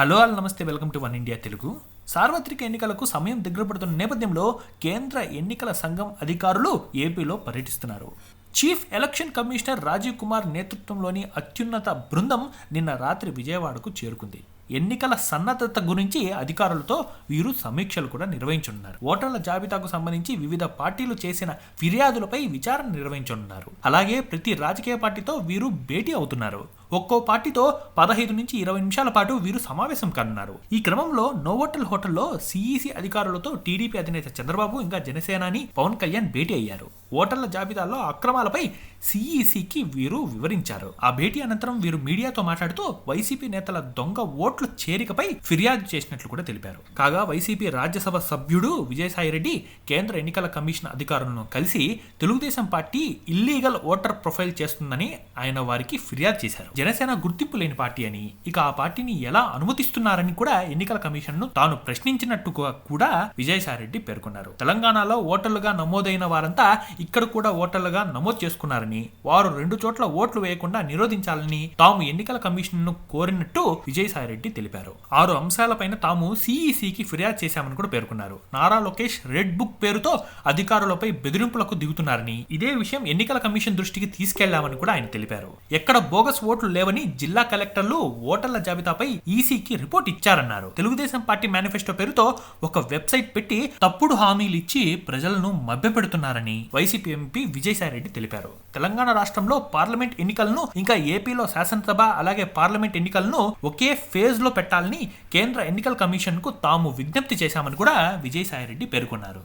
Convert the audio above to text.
Hello all నమస్తే welcome to One India Telugu. సార్వత్రిక ఎన్నికలకు సమయం దగ్గర పడుతున్న నేపథ్యంలో కేంద్ర ఎన్నికల సంఘం అధికారులు ఏపీలో పర్యటిస్తున్నారు. Chief election commissioner Rajeev Kumar నేతృత్వంలోని అత్యున్నత బృందం నిన్న రాత్రి విజయవాడకు చేరుకుంది. ఎన్నికల సన్నద్ధత గురించి అధికారులతో వీరు సమీక్షలు కూడా నిర్వహించనున్నారు. ఓటర్ల జాబితాకు సంబంధించి వివిధ పార్టీలు చేసిన ఫిర్యాదులపై విచారణ నిర్వహించనున్నారు. అలాగే ప్రతి రాజకీయ పార్టీతో వీరు భేటీ అవుతున్నారు. ఒక్కో పార్టీతో పదహైదు నుంచి ఇరవై నిమిషాల పాటు వీరు సమావేశం కానున్నారు. ఈ క్రమంలో నోవోటల్ హోటల్లో సిఈసి అధికారులతో టీడీపీ అధినేత చంద్రబాబు ఇంకా జనసేనాని పవన్ కళ్యాణ్ భేటీ అయ్యారు. ఓటర్ల జాబితాలో అక్రమాలపై సిఈసికి వీరు వివరించారు. ఆ భేటీ అనంతరం వీరు మీడియాతో మాట్లాడుతూ వైసీపీ నేతల దొంగ ఓట్ల చేరికపై ఫిర్యాదు చేసినట్లు కూడా తెలిపారు. కాగా వైసీపీ రాజ్యసభ సభ్యుడు విజయసాయిరెడ్డి కేంద్ర ఎన్నికల కమిషన్ అధికారులను కలిసి Telugu Desam party illegal voter profile చేస్తుందని ఆయన వారికి ఫిర్యాదు చేశారు. జనసేన గుర్తింపు లేని పార్టీ అని ఇక ఆ పార్టీని ఎలా అనుమతిస్తున్నారని కూడా ఎన్నికల కమిషన్ను తాను ప్రశ్నించినట్టుగా కూడా విజయసాయిరెడ్డి పేర్కొన్నారు. తెలంగాణలో ఓటర్లుగా నమోదైన వారంతా ఇక్కడ కూడా ఓటర్లుగా నమోదు చేసుకున్నారని వారు రెండు చోట్ల ఓట్లు వేయకుండా నిరోధించాలని తాము ఎన్నికల కమిషన్ను కోరినట్టు విజయసాయిరెడ్డి తెలిపారు. ఆరు అంశాలపైన తాము సిఈసికి ఫిర్యాదు చేశామని కూడా పేర్కొన్నారు. నారా లోకేష్ రెడ్ బుక్ పేరుతో అధికారులపై బెదిరింపులకు దిగుతున్నారని ఇదే విషయం ఎన్నికల కమిషన్ దృష్టికి తీసుకెళ్ళామని కూడా ఆయన తెలిపారు. ఎక్కడ బోగస్ ఓట్లు లేవని జిల్లా కలెక్టర్లు ఓటర్ల జాబితాపై ఈసీకి రిపోర్ట్ ఇచ్చారన్నారు. తెలుగుదేశం పార్టీ మేనిఫెస్టో పేరుతో ఒక వెబ్సైట్ పెట్టి తప్పుడు హామీలు ఇచ్చి ప్రజలను మభ్యపెడుతున్నారని వైసీపీ ఎంపీ విజయసాయిరెడ్డి తెలిపారు. తెలంగాణ రాష్ట్రంలో పార్లమెంట్ ఎన్నికలను ఇంకా ఏపీలో శాసనసభ అలాగే పార్లమెంట్ ఎన్నికలను ఒకే ఫేజ్లో పెట్టాలని కేంద్ర ఎన్నికల కమిషన్కు తాము విజ్ఞప్తి చేశామని కూడా విజయసాయిరెడ్డి పేర్కొన్నారు.